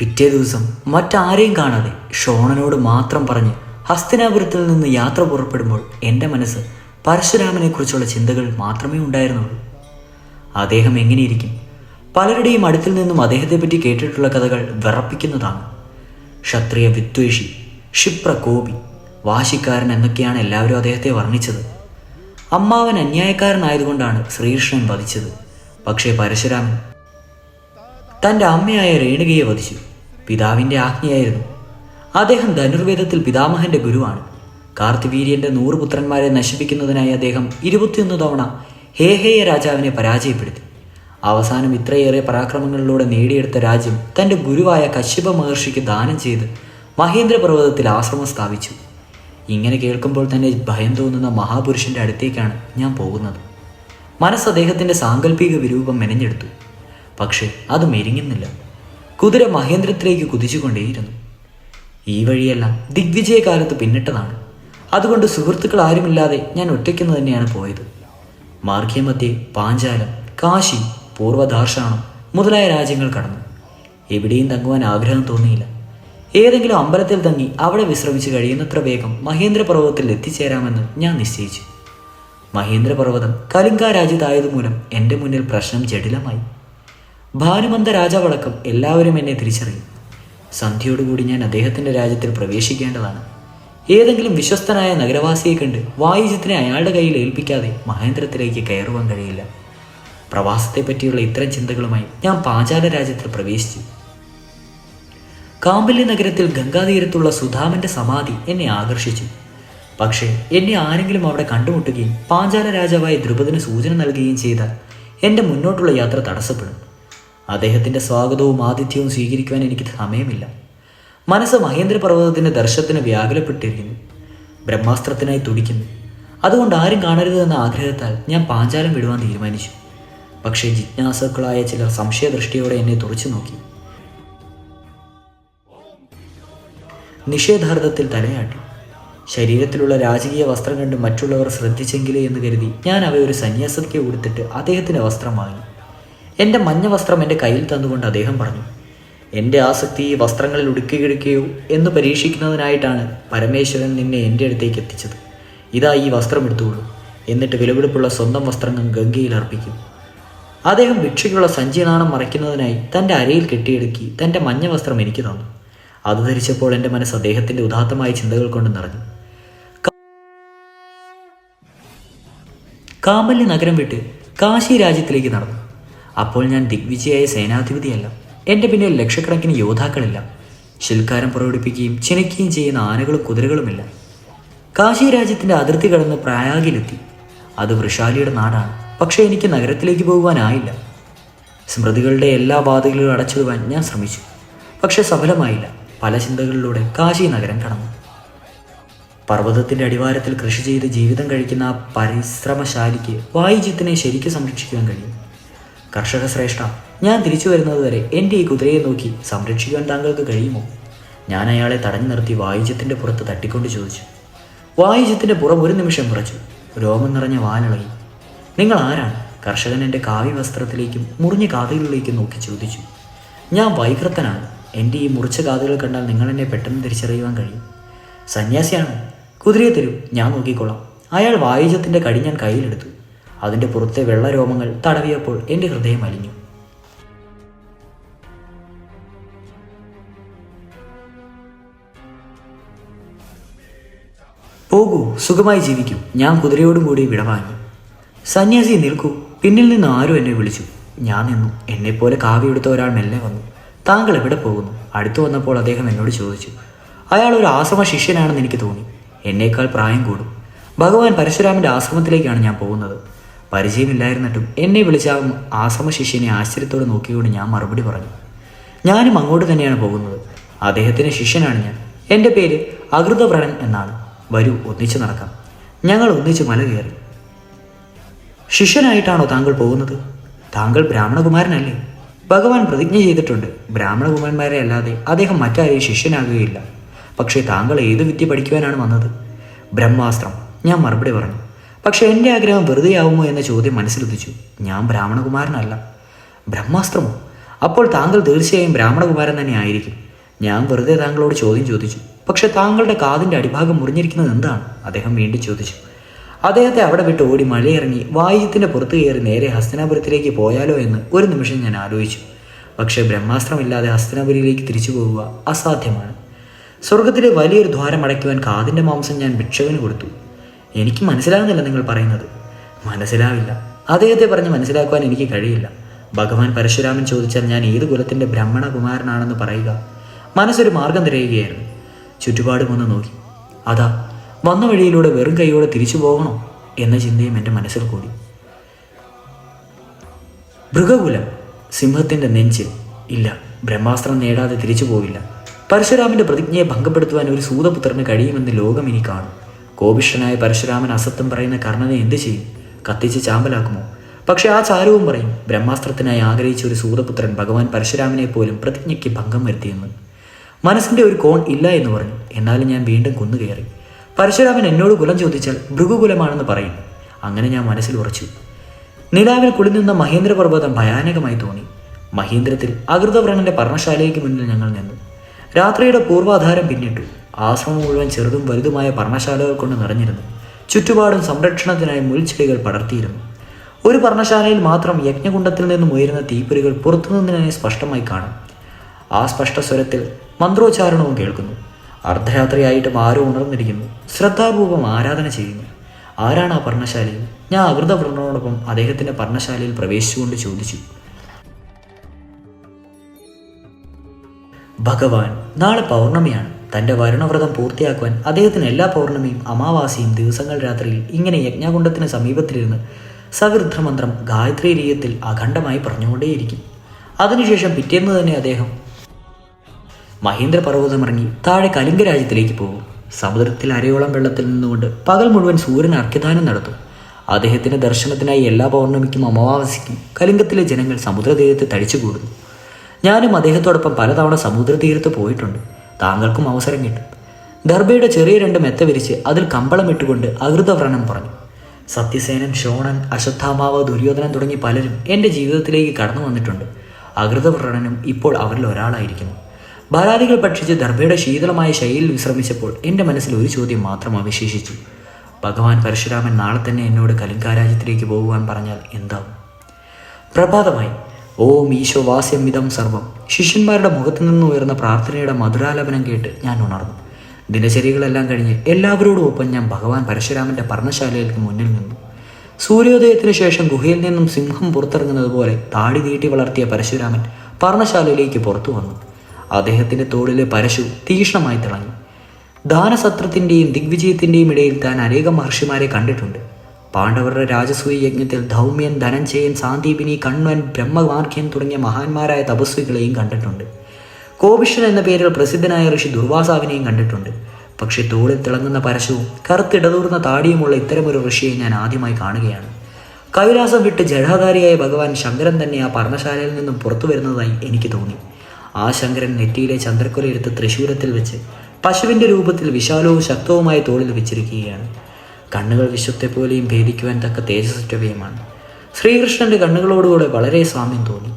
പിറ്റേ ദിവസം മറ്റാരെയും കാണാതെ ഷോണനോട് മാത്രം പറഞ്ഞ് ഹസ്തിനാപുരത്തിൽ നിന്ന് യാത്ര പുറപ്പെടുമ്പോൾ എന്റെ മനസ്സ് പരശുരാമനെക്കുറിച്ചുള്ള ചിന്തകൾ മാത്രമേ ഉണ്ടായിരുന്നുള്ളൂ. അദ്ദേഹം എങ്ങനെയിരിക്കും? പലരുടെയും അടുത്തിൽ നിന്നും അദ്ദേഹത്തെപ്പറ്റി കേട്ടിട്ടുള്ള കഥകൾ വിറപ്പിക്കുന്നതാണ്. ക്ഷത്രിയ വിദ്വേഷി ക്ഷിപ്ര കോപി വാശിക്കാരൻ എന്നൊക്കെയാണ് എല്ലാവരും അദ്ദേഹത്തെ വർണിച്ചത്. അമ്മാവൻ അന്യായക്കാരനായതുകൊണ്ടാണ് ശ്രീകൃഷ്ണൻ വധിച്ചത്. പക്ഷേ പരശുരാമൻ തന്റെ അമ്മയായ രേണുകയെ വധിച്ചു. പിതാവിന്റെ ആജ്ഞയായിരുന്നു. അദ്ദേഹം ധനുർവേദത്തിൽ പിതാമഹന്റെ ഗുരുവാണ്. കാർത്തിവീര്യന്റെ നൂറ് പുത്രന്മാരെ നശിപ്പിക്കുന്നതിനായി അദ്ദേഹം ഇരുപത്തിയൊന്ന് തവണ ഹേഹേയ രാജാവിനെ പരാജയപ്പെടുത്തി. അവസാനം ഇത്രയേറെ പരാക്രമങ്ങളിലൂടെ നേടിയെടുത്ത രാജ്യം തന്റെ ഗുരുവായ കശ്യപ മഹർഷിക്ക് ദാനം ചെയ്ത് മഹേന്ദ്രപർവതത്തിൽ ആശ്രമം സ്ഥാപിച്ചു. ഇങ്ങനെ കേൾക്കുമ്പോൾ തന്നെ ഭയം തോന്നുന്ന മഹാപുരുഷന്റെ അടുത്തേക്കാണ് ഞാൻ പോകുന്നത്. മനസ്സ് അദ്ദേഹത്തിന്റെ സാങ്കല്പിക വിരൂപം മെനഞ്ഞെടുത്തു. പക്ഷേ അത് മെരിങ്ങുന്നില്ല. കുതിര മഹേന്ദ്രത്തിലേക്ക് കുതിച്ചുകൊണ്ടേയിരുന്നു. ഈ വഴിയെല്ലാം ദിഗ്വിജയകാലത്ത് പിന്നിട്ടതാണ്. അതുകൊണ്ട് സുഹൃത്തുക്കൾ ആരുമില്ലാതെ ഞാൻ ഒറ്റയ്ക്കുന്നു തന്നെയാണ് പോയത്. മാർഗ്യമധ്യേ പാഞ്ചാലം കാശി പൂർവദാർഷാണം മുതലായ രാജ്യങ്ങൾ കടന്നു. എവിടെയും തങ്ങുവാൻ ആഗ്രഹം തോന്നിയില്ല. ഏതെങ്കിലും അമ്പലത്തിൽ തങ്ങി അവിടെ വിശ്രമിച്ച് കഴിയുന്നത്ര വേഗം മഹേന്ദ്രപർവതത്തിൽ എത്തിച്ചേരാമെന്ന് ഞാൻ നിശ്ചയിച്ചു. മഹേന്ദ്രപർവതം കലിംഗ രാജ്യത്തായതുമൂലം എന്റെ മുന്നിൽ പ്രശ്നം ജടിലമായി. ഭാനുമന്ത രാജാവടക്കം എല്ലാവരും എന്നെ തിരിച്ചറിയും. സന്ധ്യയോടുകൂടി ഞാൻ അദ്ദേഹത്തിന്റെ രാജ്യത്തിൽ പ്രവേശിക്കേണ്ടതാണ്. ഏതെങ്കിലും വിശ്വസ്തനായ നഗരവാസിയെ കണ്ട് വായുജ്യത്തിനെ അയാളുടെ കയ്യിൽ ഏൽപ്പിക്കാതെ മഹേന്ദ്രത്തിലേക്ക് കയറുവാൻ കഴിയില്ല. പ്രവാസത്തെ പറ്റിയുള്ള ഇത്തരം ചിന്തകളുമായി ഞാൻ പാഞ്ചാല രാജ്യത്തിൽ പ്രവേശിച്ചു. കാമ്പല്യ നഗരത്തിൽ ഗംഗാതീരത്തുള്ള സുധാമന്റെ സമാധി എന്നെ ആകർഷിച്ചു. പക്ഷേ എന്നെ ആരെങ്കിലും അവിടെ കണ്ടുമുട്ടുകയും പാഞ്ചാല രാജാവായ ദ്രുപദിന് സൂചന നൽകുകയും ചെയ്താൽ എന്റെ മുന്നോട്ടുള്ള യാത്ര തടസ്സപ്പെടും. അദ്ദേഹത്തിന്റെ സ്വാഗതവും ആതിഥ്യവും സ്വീകരിക്കുവാൻ എനിക്ക് സമയമില്ല. മനസ്സ് മഹേന്ദ്രപർവതത്തിന്റെ ദർശനത്തിന് വ്യാകുലപ്പെട്ടിരിക്കുന്നു. ബ്രഹ്മാസ്ത്രത്തിനായി തുടിക്കുന്നു. അതുകൊണ്ട് ആരും കാണരുത് എന്ന ആഗ്രഹത്താൽ ഞാൻ പാഞ്ചാലം വിടുവാൻ തീരുമാനിച്ചു. പക്ഷേ ജിജ്ഞാസുക്കളായ ചിലർ സംശയദൃഷ്ടിയോടെ എന്നെ തുറച്ചു നോക്കി. നിഷേധാർത്ഥത്തിൽ തലയാട്ടി. ശരീരത്തിലുള്ള രാജകീയ വസ്ത്രം കണ്ട് മറ്റുള്ളവർ ശ്രദ്ധിച്ചെങ്കിലേ എന്ന് കരുതി ഞാൻ അവയൊരു സന്യാസത്തിക്ക് കൊടുത്തിട്ട് അദ്ദേഹത്തിന്റെ വസ്ത്രം വാങ്ങി. എന്റെ മഞ്ഞ വസ്ത്രം എന്റെ കയ്യിൽ തന്നുകൊണ്ട് അദ്ദേഹം പറഞ്ഞു എന്റെ ആസക്തി ഈ വസ്ത്രങ്ങളിൽ ഉടുക്കിയെടുക്കുകയോ എന്ന് പരീക്ഷിക്കുന്നതിനായിട്ടാണ് പരമേശ്വരൻ നിന്നെ എന്റെ അടുത്തേക്ക് എത്തിച്ചത്. ഇതാ ഈ വസ്ത്രം എടുത്തുകൊള്ളൂ എന്നിട്ട് വിലപിടിപ്പുള്ള സ്വന്തം വസ്ത്രങ്ങൾ ഗംഗയിൽ അർപ്പിക്കും. അദ്ദേഹം ഭിക്ഷയ്ക്കുള്ള സഞ്ചിനാണം മറയ്ക്കുന്നതിനായി തന്റെ അരയിൽ കെട്ടിയെടുക്കി തന്റെ മഞ്ഞ വസ്ത്രം എനിക്ക് തന്നു. അത് ധരിച്ചപ്പോൾ എന്റെ മനസ്സ് അദ്ദേഹത്തിന്റെ ഉദാത്തമായ ചിന്തകൾ കൊണ്ട് നിറഞ്ഞു. കാമല്യ നഗരം വിട്ട് കാശി രാജ്യത്തിലേക്ക് നടന്നു. അപ്പോൾ ഞാൻ ദിഗ്വിജയായ സേനാധിപതിയല്ല. എന്റെ പിന്നിൽ ലക്ഷക്കണക്കിന് യോദ്ധാക്കളില്ല. ശിൽക്കാരം പുറപ്പെടുപ്പിക്കുകയും ചിനയ്ക്കുകയും ചെയ്യുന്ന ആനകളും കുതിരകളുമില്ല. കാശി രാജ്യത്തിന്റെ അതിർത്തി കടന്ന് പ്രയാഗിലെത്തി. അത് വൃഷാലിയുടെ നാടാണ്. പക്ഷേ എനിക്ക് നഗരത്തിലേക്ക് പോകുവാനായില്ല. സ്മൃതികളുടെ എല്ലാ ബാധകളും അടച്ചിടുവാൻ ഞാൻ ശ്രമിച്ചു. പക്ഷെ സഫലമായില്ല. പല ചിന്തകളിലൂടെ കാശി നഗരം കടന്നു. പർവതത്തിന്റെ അടിവാരത്തിൽ കൃഷി ചെയ്ത് ജീവിതം കഴിക്കുന്ന ആ പരിശ്രമശാലിക്ക് വായുജിത്തിനെ ശരിക്കും സംരക്ഷിക്കുവാൻ കഴിയും. കർഷക ശ്രേഷ്ഠ ഞാൻ തിരിച്ചു വരുന്നത് വരെ എന്റെ ഈ കുതിരയെ നോക്കി സംരക്ഷിക്കാൻ താങ്കൾക്ക് കഴിയുമോ? ഞാൻ അയാളെ തടഞ്ഞു നിർത്തി വായുജ്യത്തിന്റെ പുറത്ത് തട്ടിക്കൊണ്ട് ചോദിച്ചു. വായുജ്യത്തിന്റെ പുറം ഒരു നിമിഷം മുറച്ചു രോമം നിറഞ്ഞ വാലിളകി നിങ്ങൾ ആരാണ്? കർഷകൻ എന്റെ കാവ്യ വസ്ത്രത്തിലേക്കും മുറിഞ്ഞ കാതുകളിലേക്കും നോക്കി ചോദിച്ചു. ഞാൻ വൈകൃത്തനാണ് എന്റെ ഈ മുറിച്ച കാതുകൾ കണ്ടാൽ നിങ്ങൾ എന്നെ പെട്ടെന്ന് തിരിച്ചറിയുവാൻ കഴിയും. സന്യാസിയാണ്. കുതിരയെ തരൂ ഞാൻ നോക്കിക്കൊള്ളാം. അയാൾ വായുജത്തിന്റെ കടി ഞാൻ കയ്യിലെടുത്തു. അതിന്റെ പുറത്തെ വെള്ളരോമങ്ങൾ തടവിയപ്പോൾ എന്റെ ഹൃദയം അലിഞ്ഞു. പോകൂ സുഖമായി ജീവിക്കൂ. ഞാൻ കുതിരയോടും കൂടി വിടവാങ്ങി സന്യാസി നിൽക്കൂ. പിന്നിൽ നിന്ന് ആരും എന്നെ വിളിച്ചു? ഞാൻ നിന്നു. എന്നെപ്പോലെ കാവ്യെടുത്ത ഒരാൾ മെല്ലെ വന്നു. താങ്കൾ എവിടെ പോകുന്നു? അടുത്തു വന്നപ്പോൾ അദ്ദേഹം എന്നോട് ചോദിച്ചു. അയാൾ ഒരു ആശ്രമ ശിഷ്യനാണെന്ന് എനിക്ക് തോന്നി. എന്നേക്കാൾ പ്രായം കൂടും. ഭഗവാൻ പരശുരാമന്റെ ആശ്രമത്തിലേക്കാണ് ഞാൻ പോകുന്നത്. പരിചയമില്ലായിരുന്നിട്ടും എന്നെ വിളിച്ച ആ ആശ്രമ ശിഷ്യനെ ആശ്ചര്യത്തോടെ നോക്കിക്കൊണ്ട് ഞാൻ മറുപടി പറഞ്ഞു. ഞാനും അങ്ങോട്ട് തന്നെയാണ് പോകുന്നത്. അദ്ദേഹത്തിന്റെ ശിഷ്യനാണ് ഞാൻ. എന്റെ പേര് അകൃതവ്രണൻ എന്നാണ്. വരൂ ഒന്നിച്ചു നടക്കാം. ഞങ്ങൾ ഒന്നിച്ച് മല കയറി. ശിഷ്യനായിട്ടാണോ താങ്കൾ പോകുന്നത്? താങ്കൾ ബ്രാഹ്മണകുമാരനല്ലേ? ഭഗവാൻ പ്രതിജ്ഞ ചെയ്തിട്ടുണ്ട്. ബ്രാഹ്മണകുമാരന്മാരെ അല്ലാതെ അദ്ദേഹം മറ്റാരെയും ശിഷ്യനാകുകയില്ല. പക്ഷേ താങ്കൾ ഏത് വിദ്യ പഠിക്കുവാനാണ് വന്നത്? ബ്രഹ്മാസ്ത്രം. ഞാൻ മറുപടി പറഞ്ഞു. പക്ഷേ എന്റെ ആഗ്രഹം വെറുതെ ആവുമോ എന്ന ചോദ്യം മനസ്സിലുദിച്ചു. ഞാൻ ബ്രാഹ്മണകുമാരനല്ല ബ്രഹ്മാസ്ത്രമോ? അപ്പോൾ താങ്കൾ തീർച്ചയായും ബ്രാഹ്മണകുമാരൻ തന്നെ ആയിരിക്കും. ഞാൻ വെറുതെ താങ്കളോട് ചോദ്യം ചോദിച്ചു. പക്ഷെ താങ്കളുടെ കാതിന്റെ അടിഭാഗം മുറിഞ്ഞിരിക്കുന്നത് എന്താണ്? അദ്ദേഹം വീണ്ടും ചോദിച്ചു. അദ്ദേഹത്തെ അവിടെ വിട്ട് ഓടി മഴയിറങ്ങി വായുത്തിന്റെ പുറത്തു കയറി നേരെ ഹസ്തനാപുരത്തിലേക്ക് പോയാലോ എന്ന് ഒരു നിമിഷം ഞാൻ ആലോചിച്ചു. പക്ഷേ ബ്രഹ്മാസ്ത്രമില്ലാതെ ഹസ്തനാപുരിയിലേക്ക് തിരിച്ചു പോകുക അസാധ്യമാണ്. സ്വർഗത്തിലെ വലിയൊരു ദ്വാരം അടയ്ക്കുവാൻ കാതിന്റെ മാംസം ഞാൻ ഭിക്ഷകന് കൊടുത്തു. എനിക്ക് മനസ്സിലാകുന്നില്ല നിങ്ങൾ പറയുന്നത്. മനസ്സിലാവില്ല. അദ്ദേഹത്തെ പറഞ്ഞ് മനസ്സിലാക്കുവാൻ എനിക്ക് കഴിയില്ല. ഭഗവാൻ പരശുരാമൻ ചോദിച്ചാൽ ഞാൻ ഏത് കുലത്തിന്റെ ബ്രഹ്മണകുമാരനാണെന്ന് പറയുക. മനസ്സൊരു മാർഗം തിരയുകയായിരുന്നു. ചുറ്റുപാടും ഒന്ന് നോക്കി. അതാ വന്ന വഴിയിലൂടെ വെറും കൈയോടെ തിരിച്ചു പോകണോ എന്ന ചിന്തയും എന്റെ മനസ്സിൽ കൂടി. മൃഗകുലം സിംഹത്തിന്റെ നെഞ്ചിൽ ഇല്ല. ബ്രഹ്മാസ്ത്രം നേടാതെ തിരിച്ചു പോവില്ല. പരശുരാമന്റെ പ്രതിജ്ഞയെ ഭംഗപ്പെടുത്തുവാൻ ഒരു സൂതപുത്രന് കഴിയുമെന്ന് ലോകം ഇനി കാണും. കോപിഷ്ഠനായ പരശുരാമൻ അസത്യം പറയുന്ന കർണനെ എന്ത് ചെയ്യും? കത്തിച്ച് ചാമ്പലാക്കുമോ? പക്ഷെ ആ ചാരവും പറയും ബ്രഹ്മാസ്ത്രത്തിനായി ആഗ്രഹിച്ച ഒരു സൂതപുത്രൻ ഭഗവാൻ പരശുരാമനെ പോലും പ്രതിജ്ഞയ്ക്ക് ഭംഗം വരുത്തിയെന്ന് മനസ്സിന്റെ ഒരു കോൺ ഇല്ല എന്ന് പറഞ്ഞു. എന്നാലും ഞാൻ വീണ്ടും കുന്നുകയറി പരശുരാമൻ എന്നോട് കുലം ചോദിച്ചാൽ ഭൃഗുകുലമാണെന്ന് പറയും. അങ്ങനെ ഞാൻ മനസ്സിൽ ഉറച്ചു. നിലാവിൽ കുളിനിന്ന മഹേന്ദ്രപർവതം ഭയാനകമായി തോന്നി. മഹേന്ദ്രത്തിൽ അകൃതവ്രണന്റെ പർണശാലയ്ക്ക് മുന്നിൽ ഞങ്ങൾ നിന്നു. രാത്രിയുടെ പൂർവാധാരം പിന്നിട്ടു. ആശ്രമം മുഴുവൻ ചെറുതും വലുതുമായ പർണശാലകൾ കൊണ്ട് നിറഞ്ഞിരുന്നു. ചുറ്റുപാടും സംരക്ഷണത്തിനായി മുൾച്ചെടികൾ പടർത്തിയിരുന്നു. ഒരു പർണശാലയിൽ മാത്രം യജ്ഞകുണ്ടത്തിൽ നിന്നും ഉയരുന്ന തീപ്പൊരികൾ പുറത്തുനിന്നതിനെ സ്പഷ്ടമായി കാണും. ആ സ്പഷ്ട സ്വരത്തിൽ മന്ത്രോച്ചാരണവും കേൾക്കുന്നു. അർദ്ധരാത്രിയായിട്ടും ആരോ ഉണർന്നിരിക്കുന്നു. ശ്രദ്ധാപൂർവം ആരാധന ചെയ്യുന്നു. ആരാണ് ആ പർണശാലയിൽ ഞാൻ അകൃതവ്രണോടൊപ്പം അദ്ദേഹത്തിന്റെ പർണശാലയിൽ പ്രവേശിച്ചുകൊണ്ട് ചോദിച്ചു. ഭഗവാൻ നാളെ പൗർണമിയാണ്. തന്റെ വരുണവ്രതം പൂർത്തിയാക്കുവാൻ അദ്ദേഹത്തിന് എല്ലാ പൗർണമിയും അമാവാസിയും ദിവസങ്ങൾ രാത്രിയിൽ ഇങ്ങനെ യജ്ഞകുണ്ടത്തിന് സമീപത്തിലിരുന്ന് സവിരുദ്ധമന്ത്രം ഗായത്രി രീയത്തിൽ അഖണ്ഡമായി പറഞ്ഞുകൊണ്ടേയിരിക്കും. അതിനുശേഷം പിറ്റേന്ന് തന്നെ അദ്ദേഹം മഹേന്ദ്ര പർവതമിറങ്ങി താഴെ കലിംഗ രാജ്യത്തിലേക്ക് പോകും. സമുദ്രത്തിൽ അരയോളം വെള്ളത്തിൽ നിന്നുകൊണ്ട് പകൽ മുഴുവൻ സൂര്യൻ അർഘ്യദാനം നടത്തും. അദ്ദേഹത്തിന്റെ ദർശനത്തിനായി എല്ലാ പൗർണമിക്കും അമാവാസിക്കും കലിംഗത്തിലെ ജനങ്ങൾ സമുദ്രതീരത്ത് തടിച്ചു കൂടുന്നു ഞാനും അദ്ദേഹത്തോടൊപ്പം പലതവണ സമുദ്രതീരത്ത് പോയിട്ടുണ്ട്. താങ്കൾക്കും അവസരം കിട്ടും. ദർബയുടെ ചെറിയ രണ്ട് മെത്ത വിരിച്ച് അതിൽ കമ്പളം ഇട്ടുകൊണ്ട് അകൃതവ്രണം പറഞ്ഞു. സത്യസേനൻ ഷോണൻ അശ്വത്ഥാമാവ് ദുര്യോധനൻ തുടങ്ങി പലരും എന്റെ ജീവിതത്തിലേക്ക് കടന്നു വന്നിട്ടുണ്ട്. അകൃതവ്രണനും ഇപ്പോൾ അവരിൽ ഒരാളായിരിക്കുന്നു. ബാലാദികൾ ഭക്ഷിച്ച് ദർഭയുടെ ശീതളമായ ശൈലിയിൽ വിശ്രമിച്ചപ്പോൾ എന്റെ മനസ്സിൽ ഒരു ചോദ്യം മാത്രം അവശേഷിച്ചു. ഭഗവാൻ പരശുരാമൻ നാളെ തന്നെ എന്നോട് കലിംഗാരാജ്യത്തിലേക്ക് പോകുവാൻ പറഞ്ഞാൽ എന്താവും? പ്രഭാതമായി ഓം ഈശോ വാസ്യമിതം സർവം. ശിഷ്യന്മാരുടെ മുഖത്തു നിന്ന് ഉയർന്ന പ്രാർത്ഥനയുടെ മധുരാലപനം കേട്ട് ഞാൻ ഉണർന്നു. ദിനചര്യകളെല്ലാം കഴിഞ്ഞ് എല്ലാവരോടും ഒപ്പം ഞാൻ ഭഗവാൻ പരശുരാമന്റെ പർണശാലയിലേക്ക് മുന്നിൽ നിന്നു. സൂര്യോദയത്തിന് ശേഷം ഗുഹയിൽ നിന്നും സിംഹം പുറത്തിറങ്ങുന്നത് പോലെ താടി നീട്ടി വളർത്തിയ പരശുരാമൻ പർണശാലയിലേക്ക് പുറത്തു വന്നു. അദ്ദേഹത്തിന്റെ തോളിലെ പരശു തീക്ഷ്ണമായി തിളങ്ങി. ദാനസത്രത്തിന്റെയും ദിഗ്വിജയത്തിന്റെയും ഇടയിൽ താൻ അനേകം മഹർഷിമാരെ കണ്ടിട്ടുണ്ട്. പാണ്ഡവരുടെ രാജസൂയ യജ്ഞത്തിൽ ധൗമ്യൻ ധനഞ്ജയൻ സാന്ദീപിനി കണ്വൻ ബ്രഹ്മമാർഗ്യൻ തുടങ്ങിയ മഹാന്മാരായ തപസ്വികളെയും കണ്ടിട്ടുണ്ട്. കോപിഷൻ എന്ന പേരിൽ പ്രസിദ്ധനായ ഋഷി ദുർവാസാവിനെയും കണ്ടിട്ടുണ്ട്. പക്ഷേ തോളിൽ തിളങ്ങുന്ന പരശുവും കറുത്തിടതൂർന്ന താടിയുമുള്ള ഇത്തരമൊരു ഋഷിയെ ഞാൻ ആദ്യമായി കാണുകയാണ്. കൈലാസം വിട്ട് ജഡാധാരിയായ ഭഗവാൻ ശങ്കരൻ തന്നെ ആ പർണശാലയിൽ നിന്നും പുറത്തു വരുന്നതായി എനിക്ക് തോന്നി. ആ ശങ്കരൻ നെറ്റിയിലെ ചന്ദ്രക്കുലയെടുത്ത് തൃശൂരത്തിൽ വെച്ച് പശുവിന്റെ രൂപത്തിൽ വിശാലവും ശക്തവുമായ തോളിൽ വെച്ചിരിക്കുകയാണ്. കണ്ണുകൾ വിശ്വത്തെപ്പോലെയും ഭേദിക്കുവാൻ തക്ക തേജസ്സുറ്റവയുമാണ്. ശ്രീകൃഷ്ണന്റെ കണ്ണുകളോടുകൂടെ വളരെ സാമ്യം തോന്നി.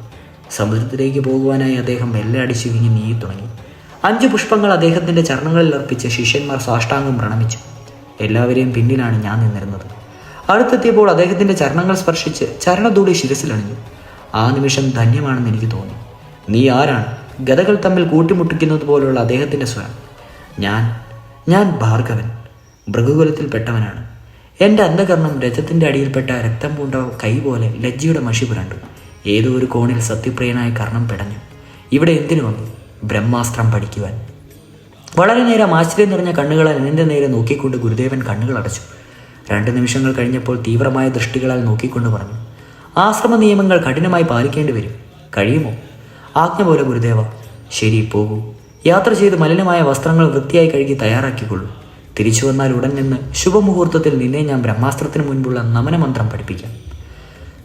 സമുദ്രത്തിലേക്ക് പോകുവാനായി അദ്ദേഹം മെല്ലെ അടിച്ചു വിങ്ങി നീയി തുടങ്ങി. അഞ്ച് പുഷ്പങ്ങൾ അദ്ദേഹത്തിന്റെ ചരണങ്ങളിൽ അർപ്പിച്ച് ശിഷ്യന്മാർ സാഷ്ടാംഗം പ്രണമിച്ചു. എല്ലാവരെയും പിന്നിലാണ് ഞാൻ നിന്നിരുന്നത്. അടുത്തെത്തിയപ്പോൾ അദ്ദേഹത്തിന്റെ ചരണങ്ങൾ സ്പർശിച്ച് ചരണധൂളി ശിരസിലണിഞ്ഞു. ആ നിമിഷം ധന്യമാണെന്ന് എനിക്ക് തോന്നി. നീ ആരാണ്? ഗതകൾ തമ്മിൽ കൂട്ടിമുട്ടിക്കുന്നത് പോലുള്ള അദ്ദേഹത്തിന്റെ സ്വരം. ഞാൻ ഞാൻ ഭാർഗവൻ. മൃഗകുലത്തിൽപ്പെട്ടവനാണ്. എന്റെ അന്ധകരണം രഥത്തിന്റെ അടിയിൽപ്പെട്ട രക്തം പൂണ്ട കൈ പോലെ ലജ്ജയുടെ മഷി പുരണ്ടു. ഏതോ ഒരു കോണിൽ സത്യപ്രിയനായ കർണം പിടഞ്ഞു. ഇവിടെ എന്തിനു വന്നു? ബ്രഹ്മാസ്ത്രം പഠിക്കുവാൻ. വളരെ നേരം ആശ്ചര്യം നിറഞ്ഞ കണ്ണുകളാൽ എന്റെ നേരെ നോക്കിക്കൊണ്ട് ഗുരുദേവൻ കണ്ണുകൾ അടച്ചു. രണ്ട് നിമിഷങ്ങൾ കഴിഞ്ഞപ്പോൾ തീവ്രമായ ദൃഷ്ടികളാൽ നോക്കിക്കൊണ്ട് പറഞ്ഞു ആശ്രമ നിയമങ്ങൾ കഠിനമായി പാലിക്കേണ്ടി വരും. കഴിയുമോ? ആജ്ഞ പോലെ ഗുരുദേവ ശരി പോകൂ. യാത്ര ചെയ്ത് മലിനമായ വസ്ത്രങ്ങൾ വൃത്തിയായി കഴുകി തയ്യാറാക്കിക്കൊള്ളൂ. തിരിച്ചു വന്നാൽ ഉടൻ നിന്ന് ശുഭമുഹൂർത്തത്തിൽ നിന്നെ ഞാൻ ബ്രഹ്മാസ്ത്രത്തിന് മുൻപുള്ള നമനമന്ത്രം പഠിപ്പിക്കാം.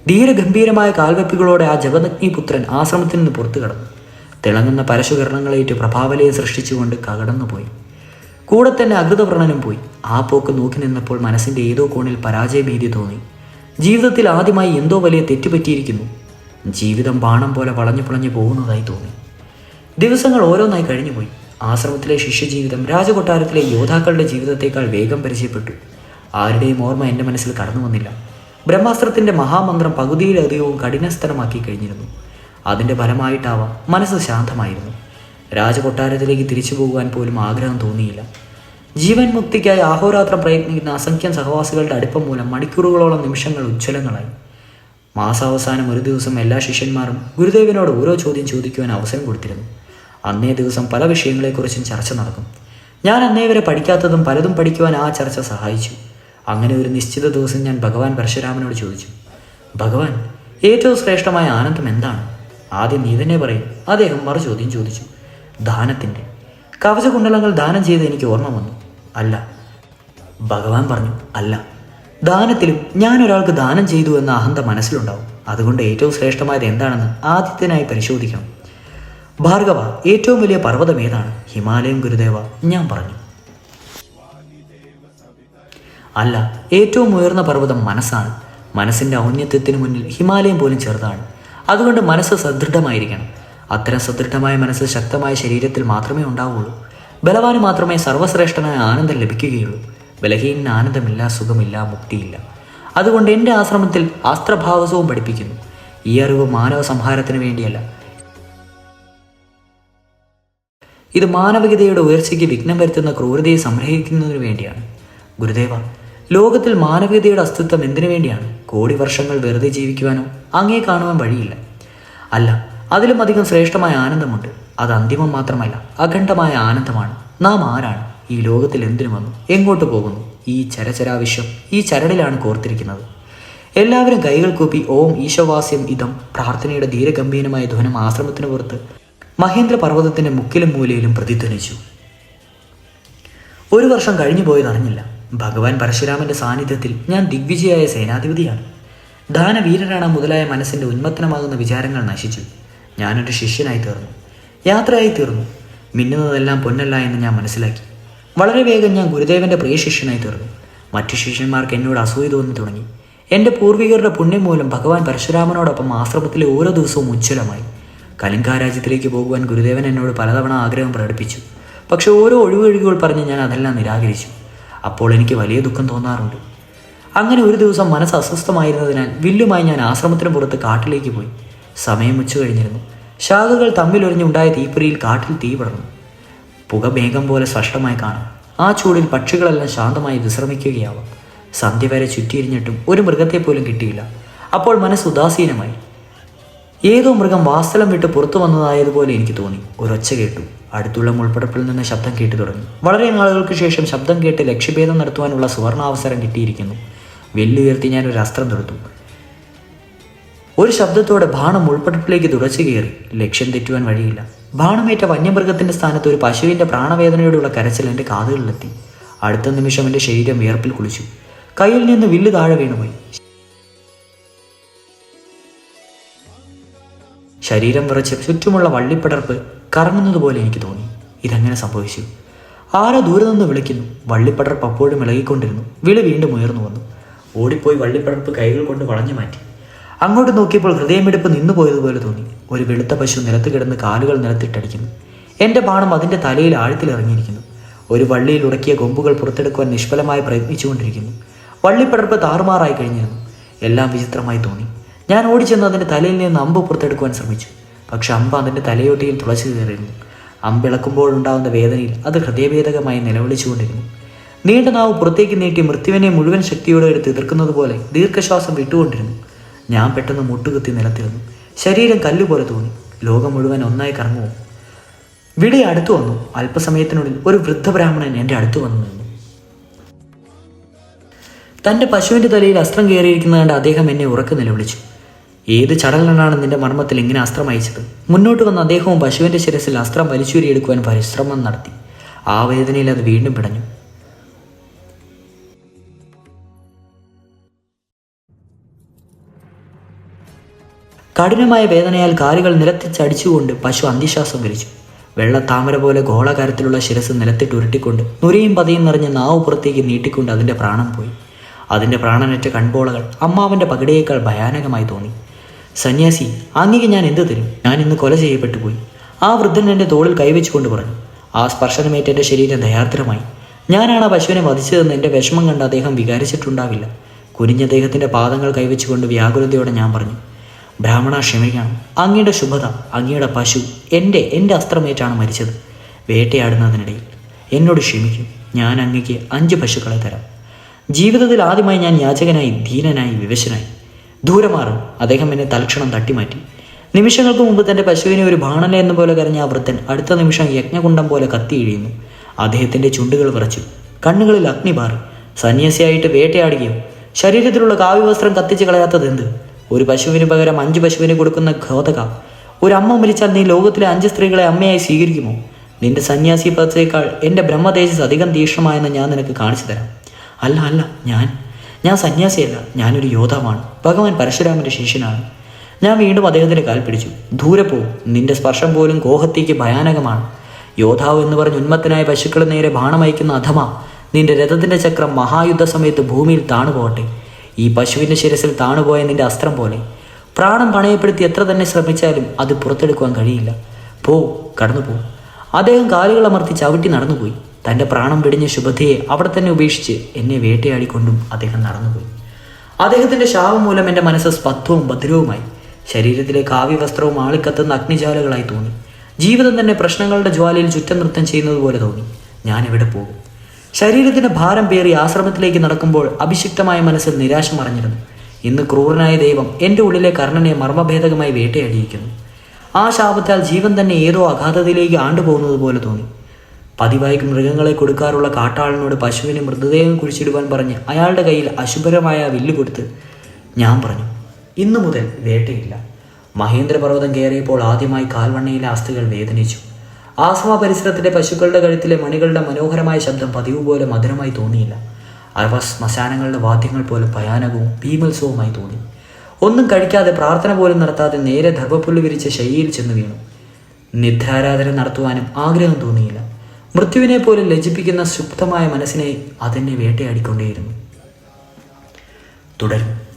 ധീരഗംഭീരമായ കാൽവെപ്പുകളോടെ ആ ജഗതജ്ഞി പുത്രൻ ആശ്രമത്തിൽ നിന്ന് പുറത്തു കടന്നു. തിളങ്ങുന്ന പരശുകരണങ്ങളേറ്റ് പ്രഭാവലയെ സൃഷ്ടിച്ചുകൊണ്ട് കകടന്നുപോയി. കൂടെ തന്നെ അകൃതവ്രണനും പോയി. ആ പോക്ക് നോക്കി നിന്നപ്പോൾ മനസ്സിന്റെ ഏതോ കോണിൽ പരാജയഭീതി തോന്നി. ജീവിതത്തിൽ ആദ്യമായി എന്തോ വലിയ തെറ്റുപറ്റിയിരിക്കുന്നു. ജീവിതം ബാണം പോലെ വളഞ്ഞു പുളഞ്ഞു പോകുന്നതായി തോന്നി. ദിവസങ്ങൾ ഓരോന്നായി കഴിഞ്ഞുപോയി. ആശ്രമത്തിലെ ശിഷ്യജീവിതം രാജകൊട്ടാരത്തിലെ യോദ്ധാക്കളുടെ ജീവിതത്തേക്കാൾ വേഗം പരിചയപ്പെട്ടു. ആരുടെയും ഓർമ്മ എന്റെ മനസ്സിൽ കടന്നു വന്നില്ല. ബ്രഹ്മാസ്ത്രത്തിന്റെ മഹാമന്ത്രം പകുതിയിലധികവും കഠിനസ്ഥലമാക്കി കഴിഞ്ഞിരുന്നു. അതിന്റെ ഫലമായിട്ടാവാം മനസ്സ് ശാന്തമായിരുന്നു. രാജകൊട്ടാരത്തിലേക്ക് തിരിച്ചു പോകുവാൻ പോലും ആഗ്രഹം തോന്നിയില്ല. ജീവൻ മുക്തിക്കായി അഹോരാത്രം പ്രയത്നിക്കുന്ന അസംഖ്യം സഹവാസികളുടെ അടുപ്പം മൂലം മണിക്കൂറുകളോളം നിമിഷങ്ങൾ ഉജ്ജ്വലങ്ങളായി. മാസാവസാനം ഒരു ദിവസം എല്ലാ ശിഷ്യന്മാരും ഗുരുദേവനോട് ഓരോ ചോദ്യം ചോദിക്കുവാൻ അവസരം കൊടുത്തിരുന്നു. അന്നേ ദിവസം പല വിഷയങ്ങളെക്കുറിച്ചും ചർച്ച നടക്കും. ഞാൻ അന്നേ വരെ പഠിക്കാത്തതും പലതും പഠിക്കുവാൻ ആ ചർച്ച സഹായിച്ചു. അങ്ങനെ ഒരു നിശ്ചിത ദിവസം ഞാൻ ഭഗവാൻ പരശുരാമനോട് ചോദിച്ചു ഭഗവാൻ ഏറ്റവും ശ്രേഷ്ഠമായ ആനന്ദം എന്താണ്? ആദ്യം നീ തന്നെ പറയും അദ്ദേഹം മറു ചോദ്യം ചോദിച്ചു. ദാനത്തിന്റെ കവചകുണ്ടലങ്ങൾ ദാനം ചെയ്ത് എനിക്ക് ഓർമ്മ വന്നു. അല്ല. ഭഗവാൻ പറഞ്ഞു അല്ല. ദാനത്തിലും ഞാൻ ഒരാൾക്ക് ദാനം ചെയ്തു എന്ന അഹന്ത മനസ്സിലുണ്ടാവും. അതുകൊണ്ട് ഏറ്റവും ശ്രേഷ്ഠമായത് എന്താണെന്ന് ആദ്യത്തിനായി പരിശോധിക്കണം. ഭാർഗവ ഏറ്റവും വലിയ പർവതം ഏതാണ്? ഹിമാലയം ഗുരുദേവ ഞാൻ പറഞ്ഞു. അല്ല ഏറ്റവും ഉയർന്ന പർവതം മനസ്സാണ്. മനസ്സിന്റെ ഔന്നത്യത്തിന് മുന്നിൽ ഹിമാലയം പോലും ചെറുതാണ്. അതുകൊണ്ട് മനസ്സ് സദൃഢമായിരിക്കണം. അത്തരം സദൃഢമായ മനസ്സ് ശക്തമായ ശരീരത്തിൽ മാത്രമേ ഉണ്ടാവുള്ളൂ. ബലവാന് മാത്രമേ സർവശ്രേഷ്ഠനായ ആനന്ദം ലഭിക്കുകയുള്ളൂ. ബലഹീനന് ആനന്ദമില്ല സുഖമില്ല മുക്തിയില്ല. അതുകൊണ്ട് എന്റെ ആശ്രമത്തിൽ ആസ്ത്രഭാവസവും പഠിപ്പിക്കുന്നു. ഈ അറിവ് മാനവ സംഹാരത്തിന് വേണ്ടിയല്ല ഇത് മാനവികതയുടെ ഉയർച്ചയ്ക്ക് വിഘ്നം വരുത്തുന്ന ക്രൂരതയെ സംഗ്രഹിക്കുന്നതിനു വേണ്ടിയാണ്. ഗുരുദേവ ലോകത്തിൽ മാനവികതയുടെ അസ്തിത്വം എന്തിനു വേണ്ടിയാണ്? കോടി വർഷങ്ങൾ വെറുതെ ജീവിക്കുവാനോ അങ്ങേ കാണുവാൻ വഴിയില്ല. അല്ല അതിലും അധികം ശ്രേഷ്ഠമായ ആനന്ദമുണ്ട്. അത് അന്തിമം മാത്രമല്ല അഖണ്ഡമായ ആനന്ദമാണ്. നാം ആരാണ്? ഈ ലോകത്തിൽ എന്തിനു വന്നു? എങ്ങോട്ട് പോകുന്നു? ഈ ചരചരാവിശ്വം ഈ ചരടിലാണ് കോർത്തിരിക്കുന്നത്. എല്ലാവരും കൈകൾ കൂപ്പി ഓം ഈശവാസ്യം ഇതം പ്രാർത്ഥനയുടെ ധീരഗംഭീരമായ ധ്വനം ആശ്രമത്തിന് പുറത്ത് മഹേന്ദ്ര പർവതത്തിന്റെ മുക്കിലും മൂലയിലും പ്രതിധ്വനിച്ചു. ഒരു വർഷം കഴിഞ്ഞു പോയതറിഞ്ഞില്ല. ഭഗവാൻ പരശുരാമന്റെ സാന്നിധ്യത്തിൽ ഞാൻ ദിഗ്വിജയായ സേനാധിപതിയാണ്. ദാനവീരരാണ മുതലായ മനസ്സിന്റെ ഉന്മത്തനമാകുന്ന വിചാരങ്ങൾ നശിച്ചു. ഞാനൊരു ശിഷ്യനായി തീർന്നു. യാത്രയായി തീർന്നു. മിന്നുന്നതെല്ലാം പൊന്നല്ല എന്ന് ഞാൻ മനസ്സിലാക്കി. വളരെ വേഗം ഞാൻ ഗുരുദേവന്റെ പ്രിയ ശിഷ്യനായി തീർന്നു. മറ്റു ശിഷ്യന്മാർക്ക് എന്നോട് അസൂയ തോന്നി തുടങ്ങി. എന്റെ പൂർവികരുടെ പുണ്യം മൂലം ഭഗവാൻ പരശുരാമനോടൊപ്പം ആശ്രമത്തിലെ ഓരോ ദിവസവും ഉജ്ജ്വലമായി. കലിംഗ രാജ്യത്തിലേക്ക് പോകുവാൻ ഗുരുദേവൻ എന്നോട് പലതവണ ആഗ്രഹം പ്രകടിപ്പിച്ചു. പക്ഷെ ഓരോ ഒഴിവൊഴികൾ പറഞ്ഞ് ഞാൻ അതെല്ലാം നിരാകരിച്ചു. അപ്പോൾ എനിക്ക് വലിയ ദുഃഖം തോന്നാറുണ്ട്. അങ്ങനെ ഒരു ദിവസം മനസ്സ് അസ്വസ്ഥമായിരുന്നതിനാൽ വില്ലുമായി ഞാൻ ആശ്രമത്തിന് പുറത്ത് കാട്ടിലേക്ക് പോയി. സമയം ഉച്ച കഴിഞ്ഞിരുന്നു. ശാഖകൾ തമ്മിലൊരിഞ്ഞുണ്ടായ തീപ്പൊരിയിൽ കാട്ടിൽ തീ പടർന്നു. പുക മേഘം പോലെ സ്പഷ്ടമായി കാണാം. ആ ചൂടിൽ പക്ഷികളെല്ലാം ശാന്തമായി വിശ്രമിക്കുകയാവാം. സന്ധ്യ വരെ ചുറ്റിയിരിഞ്ഞിട്ടും ഒരു മൃഗത്തെ പോലും കിട്ടിയില്ല. അപ്പോൾ മനസ്സ് ഉദാസീനമായി. ഏതോ മൃഗം വാസ്തലം വിട്ട് പുറത്തു വന്നതായതുപോലെ എനിക്ക് തോന്നി. ഒരൊച്ച കേട്ടു. അടുത്തുള്ള മുൾപ്പടപ്പിൽ നിന്ന് ശബ്ദം കേട്ടു തുടങ്ങി. വളരെ നാളുകൾക്ക് ശേഷം ശബ്ദം കേട്ട് ലക്ഷ്യഭേദം നടത്തുവാനുള്ള സുവർണാവസരം കിട്ടിയിരിക്കുന്നു. വെല്ലുയർത്തി ഞാൻ ഒരു അസ്ത്രം തൊടുത്തു ഒരു ശബ്ദത്തോടെ ബാണം ഉൾപ്പടപ്പിലേക്ക് തുടച്ചു കയറി. ലക്ഷ്യം തെറ്റുവാൻ വഴിയില്ല. ബാണമേറ്റ വന്യമൃഗത്തിന്റെ സ്ഥാനത്ത് ഒരു പശുവിന്റെ പ്രാണവേദനയോടുള്ള കരച്ചിൽ എന്റെ കാതുകളിലെത്തി. അടുത്ത നിമിഷം എന്റെ ശരീരം വിയർപ്പിൽ കുളിച്ചു. കയ്യിൽ നിന്ന് വില്ല് താഴെ വീണുപോയി. ശരീരം വിറച്ച് ചുറ്റുമുള്ള വള്ളിപ്പടർപ്പ് കറങ്ങുന്നത് പോലെ എനിക്ക് തോന്നി. ഇതങ്ങനെ സംഭവിച്ചു? ആരോ ദൂരെ നിന്ന് വിളിക്കുന്നു. വള്ളിപ്പടർപ്പ് അപ്പോഴും ഇളകിക്കൊണ്ടിരുന്നു. വിളി വീണ്ടും ഉയർന്നു വന്നു. ഓടിപ്പോയി വള്ളിപ്പടർപ്പ് കൈകൾ കൊണ്ട് വളഞ്ഞു മാറ്റി. അങ്ങോട്ട് നോക്കിയപ്പോൾ ഹൃദയമിടിപ്പ് നിന്നു പോയതുപോലെ തോന്നി. ഒരു വെളുത്ത പശു നിലത്ത് കിടന്ന് കാലുകൾ നിലത്തിട്ടടിക്കുന്നു. എന്റെ ബാണം അതിന്റെ തലയിൽ ആഴത്തിലിറങ്ങിയിരിക്കുന്നു ഒരു വള്ളിയിൽ ഉടക്കിയ കൊമ്പുകൾ പുറത്തെടുക്കുവാൻ നിഷ്ഫലമായി പ്രയത്നിച്ചുകൊണ്ടിരിക്കുന്നു. വള്ളിപ്പടർപ്പ് താറുമാറായി കഴിഞ്ഞിരുന്നു. എല്ലാം വിചിത്രമായി തോന്നി. ഞാൻ ഓടിച്ചെന്ന് അതിന്റെ തലയിൽ നിന്ന് അമ്പ് പുറത്തെടുക്കുവാൻ ശ്രമിച്ചു. പക്ഷെ അമ്പ് അതിന്റെ തലയോട്ടിയിൽ തുളച്ചു കയറിയിരുന്നു. അമ്പിളക്കുമ്പോഴുണ്ടാകുന്ന വേദനയിൽ അത് ഹൃദയഭേദകമായി നിലവിളിച്ചുകൊണ്ടിരുന്നു. നീണ്ട നാവ് പുറത്തേക്ക് നീട്ടി മൃത്യുവിനെ മുഴുവൻ ശക്തിയോടെ എടുത്ത് എതിർക്കുന്നത് പോലെ ദീർഘശ്വാസം വിട്ടുകൊണ്ടിരുന്നു. ഞാൻ പെട്ടെന്ന് മുട്ടുകുത്തി നിലത്തിരുന്നു. ശരീരം കല്ലുപോലെ തോന്നി. ലോകം മുഴുവൻ ഒന്നായി കറങ്ങുമോ വിളി അടുത്തു വന്നു. അല്പസമയത്തിനുള്ളിൽ ഒരു വൃദ്ധ ബ്രാഹ്മണൻ എന്റെ അടുത്ത് വന്നു നിന്നു. തന്റെ പശുവിന്റെ തലയിൽ അസ്ത്രം കയറിയിരിക്കുന്നത് കണ്ട് അദ്ദേഹം എന്നെ ഉറക്കെ നിലവിളിച്ചു. ഏത് ചടലനാണ് നിന്റെ മർമ്മത്തിൽ ഇങ്ങനെ അസ്ത്രം അയച്ചത്? മുന്നോട്ട് വന്ന അദ്ദേഹവും പശുവിന്റെ ശിരസിൽ അസ്ത്രം വലിച്ചൂരിയെടുക്കുവാൻ പരിശ്രമം നടത്തി. ആ വേദനയിൽ അത് വീണ്ടും പിടഞ്ഞു. കഠിനമായ വേദനയാൽ കാലുകൾ നിലത്തിച്ചടിച്ചുകൊണ്ട് പശു അന്ത്യശ്വാസം വെള്ള താമര പോലെ ഗോളകാരത്തിലുള്ള ശിരസ് നിലത്തിട്ട് ഉരുട്ടിക്കൊണ്ട് നുരയും പതയും നിറഞ്ഞ് നാവ് പുറത്തേക്ക് നീട്ടിക്കൊണ്ട് അതിന്റെ പ്രാണം പോയി. അതിന്റെ പ്രാണനറ്റ കൺപോളകൾ അമ്മാവന്റെ പകിടയേക്കാൾ ഭയാനകമായി തോന്നി. സന്യാസി അങ്ങേക്ക് ഞാൻ എന്ത് തരും? ഞാൻ ഇന്ന് കൊല ചെയ്യപ്പെട്ടു പോയി. ആ വൃദ്ധൻ എന്റെ തോളിൽ കൈവച്ചുകൊണ്ട് പറഞ്ഞു ആ സ്പർശനമേറ്റ് എന്റെ ശരീരം ദയാർദ്രമായി. ഞാനാണ് ആ പശുവിനെ വധിച്ചതെന്ന് എന്റെ വിഷമം കണ്ട് അദ്ദേഹം വികാരിച്ചിട്ടുണ്ടാവില്ല. കുരിഞ്ഞ അദ്ദേഹത്തിന്റെ പാദങ്ങൾ കൈവച്ചുകൊണ്ട് വ്യാകുലതയോടെ ഞാൻ പറഞ്ഞു ബ്രാഹ്മണ ക്ഷമിക്കണം. അങ്ങയുടെ ശുഭത അങ്ങയുടെ പശു എന്റെ എന്റെ അസ്ത്രമേറ്റാണ് മരിച്ചത്. വേട്ടയാടുന്നതിനിടയിൽ എന്നോട് ക്ഷമിക്കും. ഞാൻ അങ്ങയ്ക്ക് അഞ്ച് പശുക്കളെ തരാം. ജീവിതത്തിൽ ആദ്യമായി ഞാൻ യാചകനായി ധീനനായി വിവശനായി. ദൂരെ മാറും. അദ്ദേഹം എന്നെ തൽക്ഷണം തട്ടിമാറ്റി. നിമിഷങ്ങൾക്ക് മുമ്പ് തന്റെ പശുവിനെ ഒരു ബാണല എന്ന പോലെ കരഞ്ഞ ആ വൃത്തൻ അടുത്ത നിമിഷം യജ്ഞകുണ്ടം പോലെ കത്തിയിഴിയുന്നു അദ്ദേഹത്തിന്റെ ചുണ്ടുകൾ വിറച്ചു. കണ്ണുകളിൽ അഗ്നി പാറി. സന്യാസിയായിട്ട് വേട്ടയാടുകയോ ശരീരത്തിലുള്ള കാവ്യവസ്ത്രം കത്തിച്ച് കളയാത്തത് എന്ത്? ഒരു പശുവിന് പകരം അഞ്ച് പശുവിന് കൊടുക്കുന്ന ഘോതക. ഒരു അമ്മ മരിച്ചാൽ നീ ലോകത്തിലെ അഞ്ച് സ്ത്രീകളെ അമ്മയായി സ്വീകരിക്കുമോ? നിന്റെ സന്യാസി പദത്തേക്കാൾ എന്റെ ബ്രഹ്മതേജസ് അധികം തീക്ഷണമായെന്ന് ഞാൻ നിനക്ക് കാണിച്ചു തരാം. അല്ല അല്ല ഞാൻ ഞാൻ സന്യാസിയല്ല ഞാനൊരു യോദ്ധാവാണ്. ഭഗവാൻ പരശുരാമന്റെ ശിഷ്യനാണ്. ഞാൻ വീണ്ടും അദ്ദേഹത്തിന്റെ കാൽ പിടിച്ചു. ദൂരെ പോ നിന്റെ സ്പർശം പോലും ഗോഹത്തേക്ക് ഭയാനകമാണ്. യോദ്ധാവ് എന്ന് പറഞ്ഞ് ഉന്മത്തനായ പശുക്കളെ നേരെ ബാണമയക്കുന്ന അധമ നിന്റെ രഥത്തിന്റെ ചക്രം മഹായുദ്ധ സമയത്ത് ഭൂമിയിൽ താണുപോകട്ടെ. ഈ പശുവിന്റെ ശിരസിൽ താണുപോയ നിന്റെ അസ്ത്രം പോലെ. പ്രാണം പണയപ്പെടുത്തി എത്ര തന്നെ ശ്രമിച്ചാലും അത് പുറത്തെടുക്കുവാൻ കഴിയില്ല. പോ കടന്നു പോ അദ്ദേഹം കാലുകൾ അമർത്തി ചവിട്ടി നടന്നുപോയി. തന്റെ പ്രാണം വെടിഞ്ഞ ശുഭതയെ അവിടെ തന്നെ ഉപേക്ഷിച്ച് എന്നെ വേട്ടയാടിക്കൊണ്ടും അദ്ദേഹം നടന്നുപോയി. അദ്ദേഹത്തിന്റെ ശാപം മൂലം എന്റെ മനസ്സ് സ്പത്വവും ഭദ്രവുമായി ശരീരത്തിലെ കാവ്യവസ്ത്രവും ആളിക്കത്തുന്ന അഗ്നിജാലകളായി തോന്നി. ജീവിതം തന്നെ പ്രശ്നങ്ങളുടെ ജ്വാലയിൽ ചുറ്റം നൃത്തം ചെയ്യുന്നത് പോലെ തോന്നി. ഞാൻ എവിടെ പോകും? ശരീരത്തിന്റെ ഭാരം പേറി ആശ്രമത്തിലേക്ക് നടക്കുമ്പോൾ അഭിഷിക്തമായ മനസ്സിൽ നിരാശ മറഞ്ഞിരുന്നു. ഇന്ന് ക്രൂരനായ ദൈവം എന്റെ ഉള്ളിലെ കർണനെ മർമ്മഭേദകമായി വേട്ടയാടിയിരിക്കുന്നു. ആ ശാപത്താൽ ജീവൻ തന്നെ ഏതോ അഗാധതയിലേക്ക് ആണ്ടുപോകുന്നത് പോലെ തോന്നി. പതിവായി മൃഗങ്ങളെ കൊടുക്കാറുള്ള കാട്ടാളനോട് പശുവിന് മൃതദേഹം കുഴിച്ചിടുവാൻ പറഞ്ഞ് അയാളുടെ കയ്യിൽ അശുഭരമായ വില്ല് കൊടുത്ത് ഞാൻ പറഞ്ഞു ഇന്നു മുതൽ വേട്ടയില്ല. മഹേന്ദ്രപർവതം കയറിയപ്പോൾ ആദ്യമായി കാൽവണ്ണയിലെ അസ്ഥികൾ വേദനിച്ചു. ആസ്മ പരിസരത്തിലെ പശുക്കളുടെ കഴുത്തിലെ മണികളുടെ മനോഹരമായ ശബ്ദം പതിവ് പോലെ മധുരമായി തോന്നിയില്ല. അവ ശ്മശാനങ്ങളുടെ വാദ്യങ്ങൾ പോലെ ഭയാനകവും ഭീമത്സവവുമായി തോന്നി. ഒന്നും കഴിക്കാതെ പ്രാർത്ഥന പോലും നടത്താതെ നേരെ ധർമ്മപ്പുല്ല് വിരിച്ച ശൈലിയിൽ ചെന്ന് വീണു. നിദ്രാരാധന നടത്തുവാനും ആഗ്രഹം തോന്നിയില്ല മൃത്യുവിനെ പോലും ലജിപ്പിക്കുന്ന സുപ്തമായ മനസ്സിനെ അതിനെ വേട്ടയാടിക്കൊണ്ടേയിരുന്നു. തുടരും.